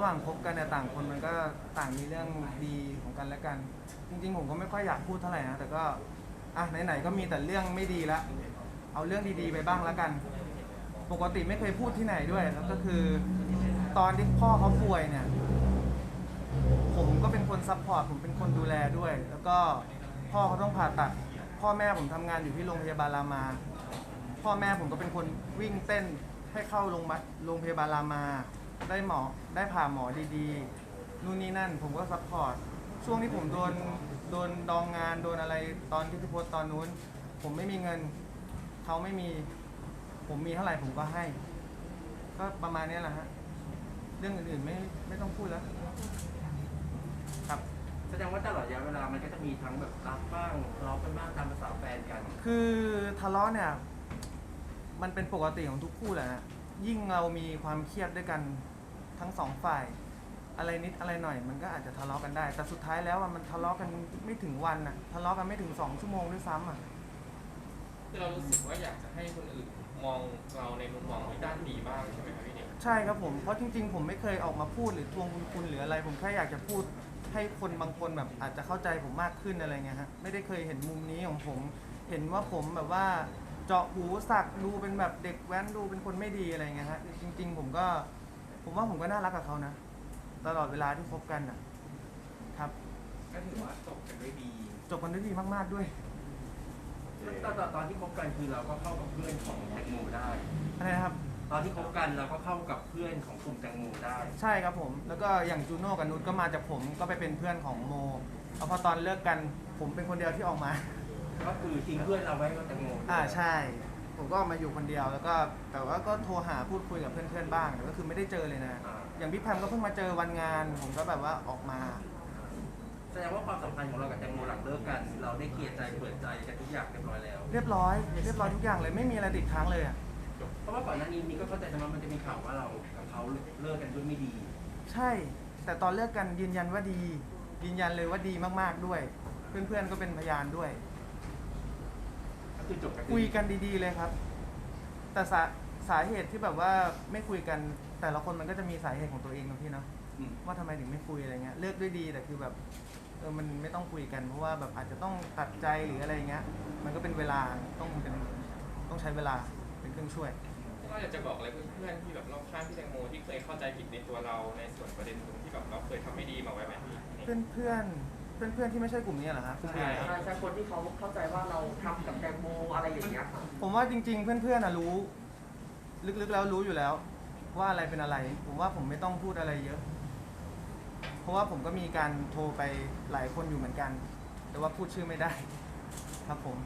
หว่างคนมันก็ต่างมีเรื่องดีของกันและกัน จริงๆ ผมก็ไม่ค่อยอยากพูดเท่าไหร่นะแต่ก็อะไหนๆก็มีแต่เรื่องไม่ดีละเอาเรื่องดีๆไปบ้างแล้วกัน ปกติไม่เคยพูดที่ไหนด้วยแล้วก็คือ ตอนที่พ่อเขาป่วยเนี่ย ผมก็เป็นคนซัพพอร์ตผมเป็นคนดูแลด้วย แล้วก็พ่อเขาต้องผ่าตัด พ่อแม่ผมทำงานอยู่ที่โรงพยาบาลรามา พ่อแม่ผมก็เป็นคนวิ่งเต้นให้เข้าโรงพยาบาลรามา ได้หมอได้ผ่าหมอดีๆนู่นนี่นั่น ผมก็ซัพพอร์ตช่วงที่ผมโดนโดนดองงานโดนอะไรตอนที่พี่โพสต์ตอนนู้น ผมไม่มีเงินเขาไม่มี ผมมีเท่าไหร่ผมก็ให้ ก็ประมาณเนี้ยแหละฮะเรื่องอื่นๆไม่ไม่ต้องพูดแล้ว ครับ แสดงว่าตลอดระยะเวลามันก็จะมีทั้งแบบรักบ้างทะเลาะกันบ้างตามภาษาแฟนกันคือทะเลาะเนี่ย มันเป็นปกติของทุกคู่แหละฮะยิ่งเรามีความเครียดด้วยกัน ทั้งสองฝ่าย อะไรนิดอะไรหน่อย มันก็อาจจะทะเลาะกันได้ แต่สุดท้ายแล้วอะมันทะเลาะกันไม่ถึงวันน่ะทะเลาะกันไม่ถึงสองชั่วโมงด้วยซ้ำอะ คือเรารู้สึกว่าอยากจะให้คนอื่นมองเราในมุมมองในด้านดีบ้างใช่ไหมครับพี่เด็กใช่ครับผมเพราะจริงๆ ผมไม่เคยออกมาพูดหรือทวงบุญคุณหรืออะไร ผมแค่อยากจะพูดให้คนบางคนแบบอาจจะเข้าใจผมมากขึ้นอะไรเงี้ยฮะไม่ได้เคยเห็นมุมนี้ของผม เห็นว่าผมแบบว่าเจาะหูสักดูเป็นแบบเด็กแว้นดูเป็นคนไม่ดีอะไรเงี้ยฮะจริง ๆ ผมก็ ผมว่าผมก็น่ารักกับเขานะ ตลอดเวลาที่คบกันอะ ครับ ก็ถือว่าจบกันด้วยดีจบกันด้วยดีมากๆด้วย ตอนตอนตอนที่คบกันคือเราก็เข้ากับเพื่อนของแตงโมได้ อะไรนะครับ ตอนที่คบกันเราก็เข้ากับเพื่อนของกลุ่มแตงโมได้ ใช่ครับผม แล้วก็อย่างจูโน่กับนุชก็มาจากผมก็ไปเป็นเพื่อนของโมแล้วพอตอนเลิกกัน ผมเป็นคนเดียวที่ออกมา ก็คือทิ้งเพื่อนเราไว้กับแตงโมอ่าใช่ ผมก็มาอยู่คนเดียวแล้วก็แต่ว่าก็โทรหาพูดคุยกับเพื่อนๆบ้างแต่ก็คือไม่ได้เจอเลยนะอ่าอย่างพี่แพมก็เพิ่งมาเจอวันงาน ผมก็แบบว่าออกมาแสดงว่าความสัมพันธ์ของเรากับแตงโมหลังเลิกกัน เราได้เคลียร์ใจเปิดใจกันทุกอย่างเรียบร้อยแล้ว เรียบร้อย เรียบร้อยทุกอย่างเลยไม่มีอะไรติดค้างเลยอะเพราะว่าก่อนหน้านี้นี่ก็เข้าใจใช่ไหมมันจะมีข่าวว่าเรากับเขาเลิกกันด้วยไม่ดี ใช่ แต่ตอนเลิกกันยืนยันว่าดี ยืนยันเลยว่าดีมากๆด้วย เพื่อนๆก็เป็นพยานด้วยก็ คือจบกันคุยกันดีๆเลยครับ แต่สาสาเหตุที่แบบว่าไม่คุยกันแต่ละคนมันก็จะมีสาเหตุของตัวเองนะพี่เนาะอืมว่าทำไมถึงไม่คุยอะไรเงี้ยเลือกด้วยดีแต่คือแบบเออมันไม่ต้องคุยกันเพราะว่าแบบอาจจะต้องตัดใจหรืออะไรเงี้ย มันก็เป็นเวลาต้องเป็นต้องใช้เวลาเป็นเครื่องช่วยเราอยากจะบอกอะไรเพื่อนๆที่แบบรอบข้างพี่แตงโมที่เคยเข้าใจผิดในตัวเราในส่วนประเด็นตรงที่แบบเราเคยทำไม่ดีมาไว้ไหมพี่ เพื่อนเพื่อน เพื่อนเพื่อนๆที่ไม่ใช่กลุ่มนี้เหรอฮะกลุ่มอื่นเหรอใช่ใช่คนที่เขาเข้าใจว่าเราทำกับแตงโมอะไรอย่างเงี้ยค่ะผมว่าจริงๆ เพื่อนๆน่ะรู้ ลึกๆแล้วรู้อยู่แล้ว ว่าอะไรเป็นอะไร ผมว่าผมไม่ต้องพูดอะไรเยอะ เพราะว่าผมก็มีการโทรไปหลายคนอยู่เหมือนกัน แต่ว่าพูดชื่อไม่ได้ ครับผม